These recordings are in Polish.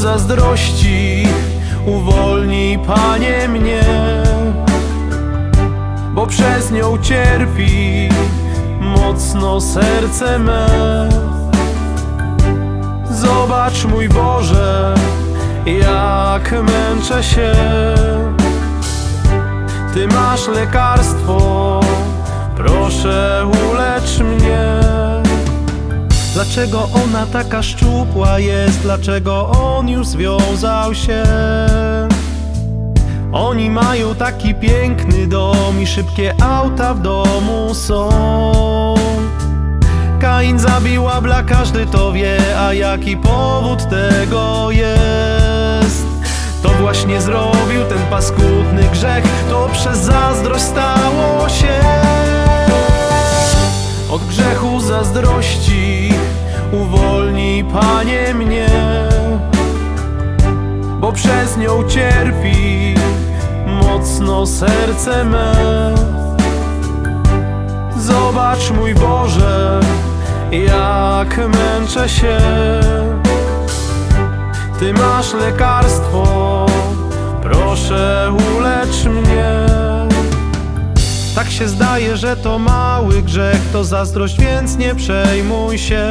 zazdrości Uwolnij, Panie, mnie Bo przez nią cierpi Mocno serce me. Zobacz, mój Boże Jak męczę się. Ty masz lekarstwo Proszę ulecz mnie Dlaczego ona taka szczupła jest? Dlaczego on już związał się? Oni mają taki piękny dom i szybkie auta w domu są Kain zabił Abla, każdy to wie, a jaki powód tego jest? To właśnie zrobił ten paskudny grzech, to przez zazdrość stało się Od grzechu zazdrości uwolnij Panie mnie Bo przez nią cierpi mocno serce me. Zobacz mój Boże, jak męczę się. Ty masz lekarstwo, proszę ulecz mnie Tak się zdaje, że to mały grzech, to zazdrość, więc nie przejmuj się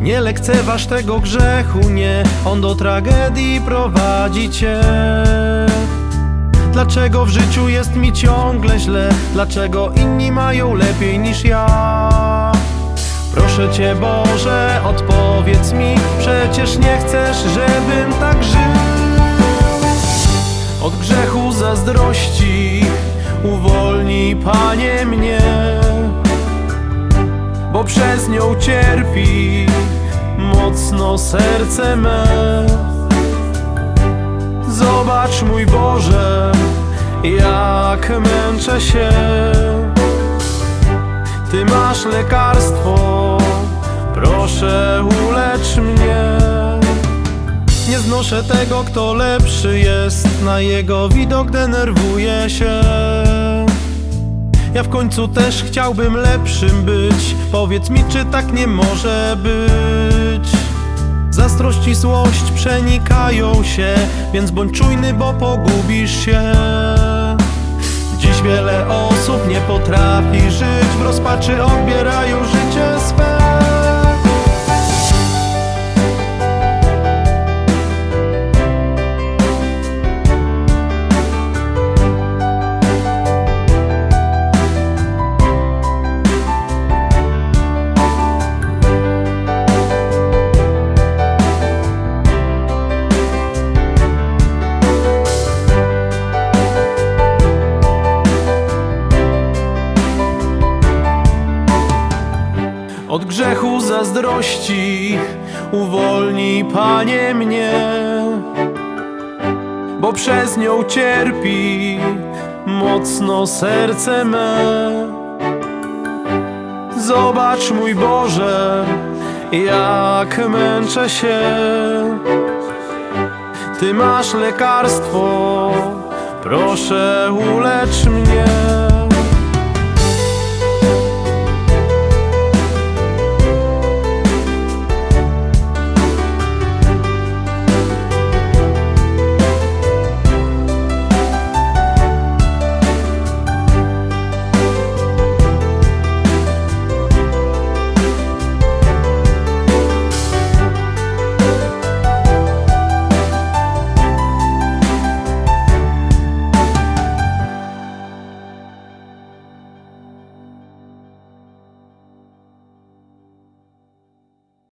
nie lekceważ tego grzechu, nie, on do tragedii prowadzi cię. Dlaczego w życiu jest mi ciągle źle? Dlaczego inni mają lepiej niż ja? Proszę Cię Boże, odpowiedz mi, przecież nie chcesz, żebym tak żył. Od grzechu zazdrości uwolnij Panie mnie bo przez nią cierpi mocno serce me. Zobacz, mój Boże, jak męczę się. Ty masz lekarstwo, proszę ulecz mnie. Nie znoszę tego, kto lepszy jest, na jego widok denerwuję się. Ja w końcu też chciałbym lepszym być. Powiedz mi, czy tak nie może być? Zazdrość i złość przenikają się Więc bądź czujny, bo pogubisz się. Dziś wiele osób nie potrafi żyć. W rozpaczy odbierają życie Od grzechu zazdrości uwolnij Panie mnie Bo przez nią cierpi mocno serce me. Zobacz mój Boże, jak męczę się. Ty masz lekarstwo, proszę ulecz mnie